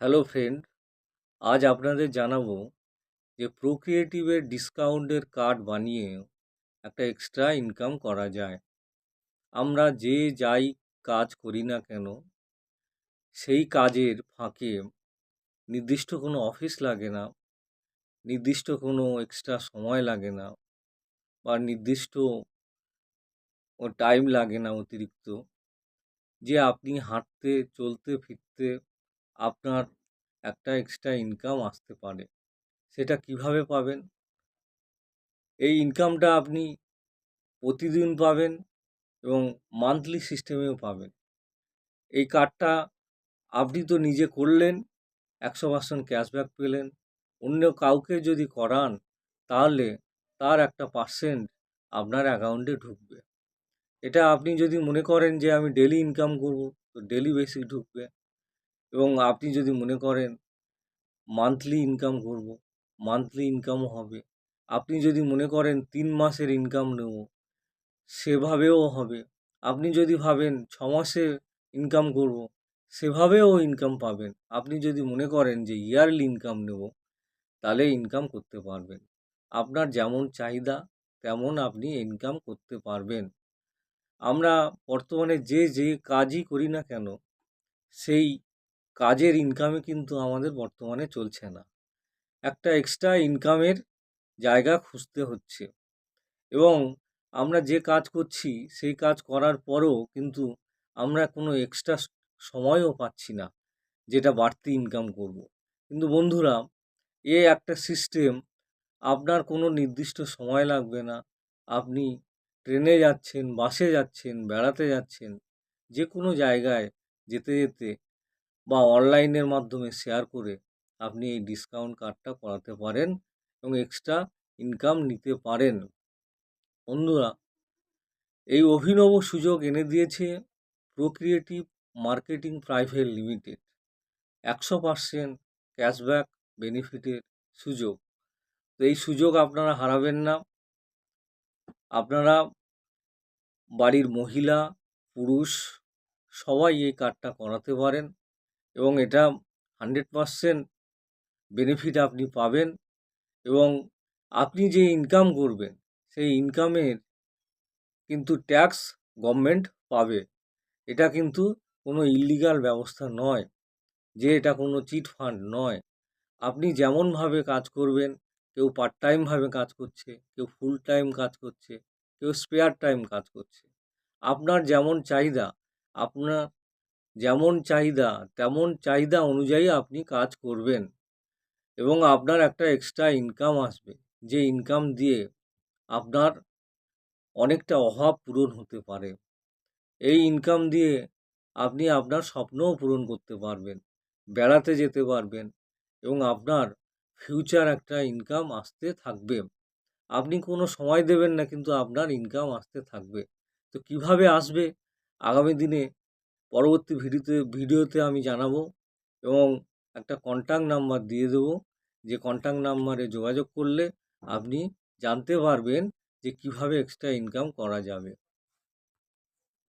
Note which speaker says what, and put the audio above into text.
Speaker 1: Hello friend আজ আপনাদের জানাব যে প্রোক্রিয়েটিভের ডিসকাউন্টের কার্ড বানিয়ে একটা এক্সট্রা ইনকাম করা যায়। আমরা যে যাই কাজ করি না কেন, সেই কাজের ফাঁকে নির্দিষ্ট কোনো অফিস লাগে না, নির্দিষ্ট কোনো এক্সট্রা সময় লাগে না বা নির্দিষ্ট টাইম লাগে না অতিরিক্ত। যে আপনি হাঁটতে, চলতে, ফিরতে আপনার একটা এক্সট্রা ইনকাম আসতে পারে। সেটা কীভাবে পাবেন? এই ইনকামটা আপনি প্রতিদিন পাবেন এবং মান্থলি সিস্টেমেও পাবেন। এই কার্ডটা আপনি তো নিজে করলেন, একশো পার্সেন্ট ক্যাশব্যাক পেলেন, অন্য কাউকে যদি করান, তাহলে তার একটা পার্সেন্ট আপনার অ্যাকাউন্টে ঢুকবে। এটা আপনি যদি মনে করেন যে আমি ডেলি ইনকাম করব, তো ডেলি বেসিক ঢুকবে। এবং আপনি যদি মনে করেন মান্থলি ইনকাম করব মান্থলি ইনকামও হবে। আপনি যদি মনে করেন তিন মাসের ইনকাম নেব, সেভাবেও হবে। আপনি যদি ভাবেন ছ মাসে ইনকাম করব, সেভাবেও ইনকাম পাবেন। আপনি যদি মনে করেন যে ইয়ারলি ইনকাম নেব, তাহলে ইনকাম করতে পারবেন। আপনার যেমন চাহিদা, তেমন আপনি ইনকাম করতে পারবেন। আমরা বর্তমানে যে যে কাজই করি না কেন, সেই কাজের ইনকামে কিন্তু আমাদের বর্তমানে চলছে না। একটা এক্সট্রা ইনকামের জায়গা খুঁজতে হচ্ছে। এবং আমরা যে কাজ করছি, সেই কাজ করার পরও কিন্তু আমরা কোনো এক্সট্রা সময়ও পাচ্ছি না, যেটা বাড়তি ইনকাম করব। কিন্তু বন্ধুরা, এ একটা সিস্টেম আপনার কোনো নির্দিষ্ট সময় লাগবে না। আপনি ট্রেনে যাচ্ছেন, বাসে যাচ্ছেন, বেড়াতে যাচ্ছেন যে কোনো জায়গায় যেতে যেতে বা অনলাইনের মাধ্যমে শেয়ার করে আপনি এই ডিসকাউন্ট কার্ডটা করাতে পারেন এবং এক্সট্রা ইনকাম নিতে পারেন। বন্ধুরা, এই অভিনব সুযোগ এনে দিয়েছে প্রোক্রিয়েটিভ মার্কেটিং প্রাইভেট লিমিটেড। একশো পার্সেন্ট ক্যাশব্যাক বেনিফিটের সুযোগ। তো এই সুযোগ আপনারা হারাবেন না। আপনারা বাড়ির মহিলা, পুরুষ সবাই এই কার্ডটা করাতে পারেন। এবং এটা হান্ড্রেড পারসেন্ট বেনিফিট আপনি পাবেন এবং আপনি যে ইনকাম করবেন, সেই ইনকামের কিন্তু ট্যাক্স গভর্নমেন্ট পাবে। এটা কিন্তু কোনো ইলিগাল ব্যবস্থা নয়, যে এটা কোনো চিট ফান্ড নয়। আপনি যেমনভাবে কাজ করবেন, কেউ পার্ট টাইমভাবে কাজ করছে, কেউ ফুল টাইম কাজ করছে, কেউ স্পেয়ার টাইম কাজ করছে। আপনার যেমন চাহিদা, আপনার যেমন চাহিদা, তেমন চাহিদা অনুযায়ী আপনি কাজ করবেন এবং আপনার একটা এক্সট্রা ইনকাম আসবে। যে ইনকাম দিয়ে আপনার অনেকটা অভাব পূরণ হতে পারে। এই ইনকাম দিয়ে আপনি আপনার স্বপ্নও পূরণ করতে পারবেন, বেড়াতে যেতে পারবেন এবং আপনার ফিউচার একটা ইনকাম আসতে থাকবে। আপনি কোনো সময় দেবেন না কিন্তু আপনার ইনকাম আসতে থাকবে। তো কীভাবে আসবে? আগামী দিনে পরবর্তী ভিডিওতে ভিডিওতে আমি জানাব এবং একটা কন্ট্যাক্ট নাম্বার দিয়ে দেবো। যে কন্ট্যাক্ট নাম্বারে যোগাযোগ করলে আপনি জানতে পারবেন যে কীভাবে এক্সট্রা ইনকাম করা যাবে।